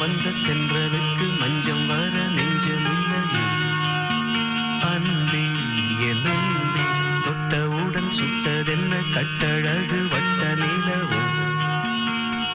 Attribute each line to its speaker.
Speaker 1: வந்த தென்றலை